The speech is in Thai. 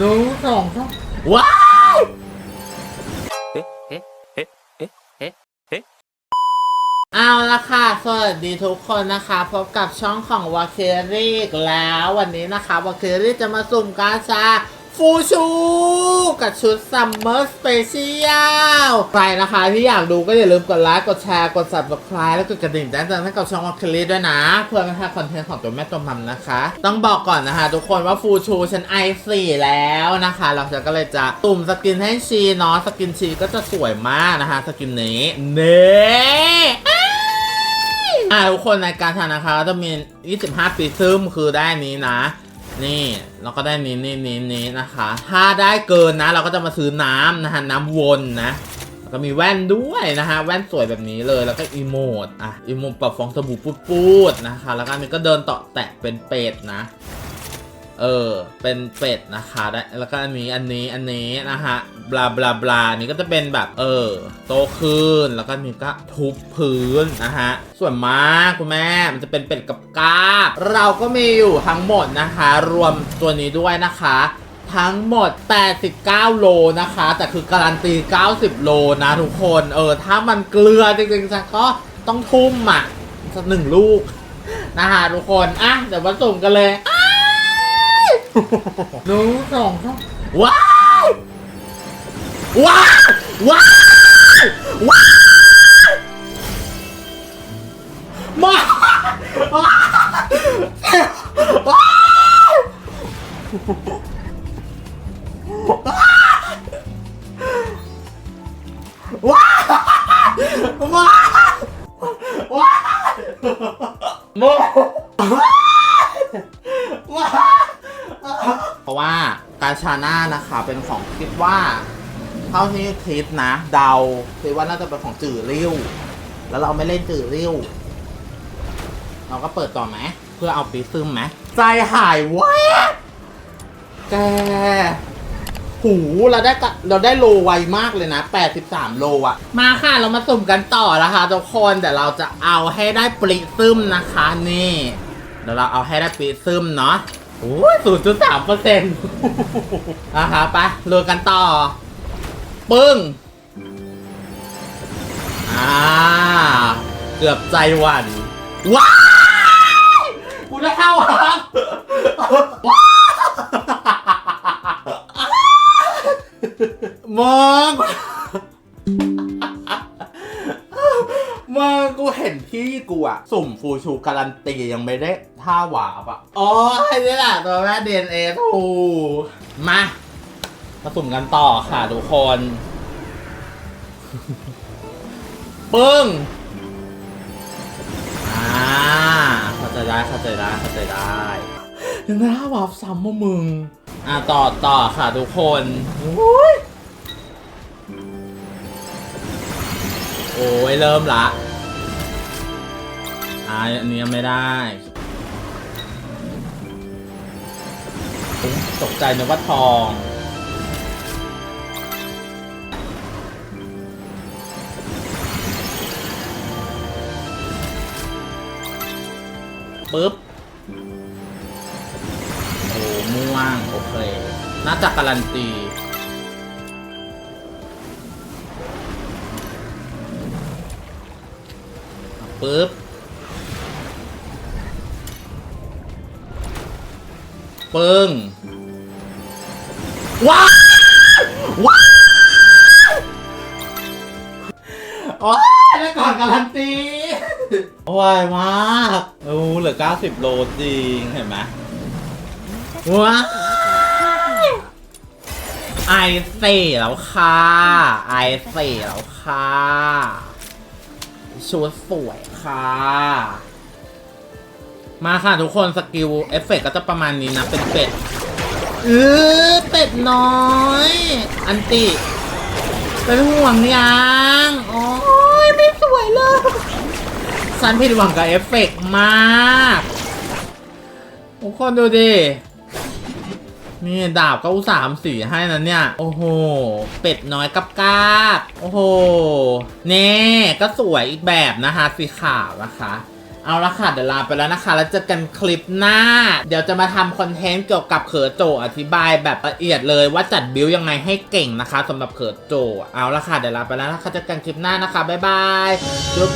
หนึ่งสองสามว้าวเอาละค่ะ สวัสดีทุกคนนะคะ พบกับช่องของวาเคอรี่แล้ววันนี้นะคะวาเคอรี่จะมาสุ่มกาชา ฟูชูกับชุดซัมเมอร์สเปเชียลใครนะคะที่อยากดูก็อย่าลืมกดไลค์กดแชร์กด subscribe แล้วกดกระดิ่งแจ้งเตือนให้กับช่องวาเครี่ด้วยนะ เพื่อไม่พลาดคอนเทนต์ของตัวแม่ตัวมัมนะคะ ต้องบอกก่อนนะคะทุกคนว่าฟูชูฉันไอสี่แล้วนะคะ เราจะก็เลยจะตุ่มสกินให้ชีเนาะสกินชีก็จะสวยมากนะคะ สกินนี้เน่อ่าทุกคนในการทานนะคะก็จะมี 25 ปีซึมคือได้นี้นะ นี่เราก็ได้นี้นี่นี้นี้นะคะ ถ้าได้เกินนะ เราก็จะมาซื้อน้ำนะฮะน้ำวนนะแล้วก็มีแว่นด้วยนะฮะแว่นสวยแบบนี้เลยแล้วก็อีโมดอะอีโมดปรับฟองสบู่ปูดๆนะคะ แล้วก็มันก็เดินเตาะแตะเป็นเป็ดนะ เออ เป็นเป็ดนะคะได้แล้วก็อันนี้อันนี้อันนี้นะฮะบลาบลาบลานี่ก็จะเป็นแบบ เออ โตขึ้น แล้วก็นี่ก็ทุบพื้นนะฮะ ส่วนมากคุณแม่ มันจะเป็นเป็ดกับกาบเราก็มีอยู่ทั้งหมดนะคะ รวมตัวนี้ด้วยนะคะทั้งหมด 89 โลนะคะ แต่คือการันตี 90 โลนะทุกคน เออ ถ้ามันเกลือจริงๆจะก็ต้องทุ่มอะสักหนึ่งลูก นะคะทุกคน อะ เดี๋ยวมาสุ่มกันเลย หนึ่งสองสามว้ายว้ายากาชาน่านะคะ เป็นของคิดว่า เท่าที่คิดนะ เดาคิดว่าน่าจะเป็นของจื่อริ้ว แล้วเราไม่เล่นจื่อริ้ว เราก็เปิดต่อไหม เพื่อเอาปีซึมไหม ใจหายวบแกหูเราได้กะเราได้โลไวมากเลยนะ 83 โลอะมาค่ะ เรามาสุ่มกันต่อนะคะทุกคนแต่เราจะเอาให้ได้ปริซึมนะคะ นี่เดี๋ยวเราเอาให้ได้ปริซึมเนาะ โอ้ยศูนย์จุดสามเปอร์เซ็นต์อะฮะไปรวยกันต่อ ปึ้ง อ่า เกือบใจหวั่นว้าวกูได้เข้าอะ มึงกูเห็นพี่กูอะสุ่มฟูชูการันตียังไม่ได้ท่าหวาบอะอ๋อไอ้นี่แหละตัวแม่ดีเอ็นเอทูมา มาสุ่มกันต่อค่ะทุกคนปึ้งอ่าเข้าใจได้เข้าใจได้เข้าใจได้ยังไม่ท่าหวาบซ้ำมามึง อ่าต่อต่อค่ะทุกคนโอ้ย โอ้ยเริ่มละอ่าอันนี้ไม่ได้ตกใจนึกว่าทอง ปึ๊บ โอ้ม่วง โอเค น่าจะการันตี ปึ๊บปึ้งว้าวว้าวโอ้ยแล้วก่อนการันตีโอ้ยมากโอ้เหลือ 90 โลจริง เห็นไหมว้าวไอเซ่แล้วค่ะ ไอเซ่แล้วค่ะ ชุดสวยค่ะ มาค่ะทุกคนสกิลเอฟเฟกก็จะประมาณนี้นะ เป็นเป็ดเออเป็ดน้อย อันติเป็นห่วงยังโอ้ยไม่สวยเลยฉันผิดหวังกับเอฟเฟกต์มากทุกคนดูดิ นี่ดาบก็อุตส่าห์ทำสีให้นะเนี่ย โอ้โห เป็ดน้อยกับกาบโอ้โห เน่ก็สวยอีกแบบนะคะสีขาวนะคะเอาละค่ะเดี๋ยวลาไปแล้วนะคะ แล้วเจอกันคลิปหน้า เดี๋ยวจะมาทำคอนเทนต์เกี่ยวกับเขอโจอธิบายแบบละเอียดเลยว่าจัดบิวยังไงให้เก่งนะคะสำหรับเขอโจ เอาละค่ะเดี๋ยวลาไปแล้วนะคะเจอกันคลิปหน้านะคะบ๊ายบายจุ๊บ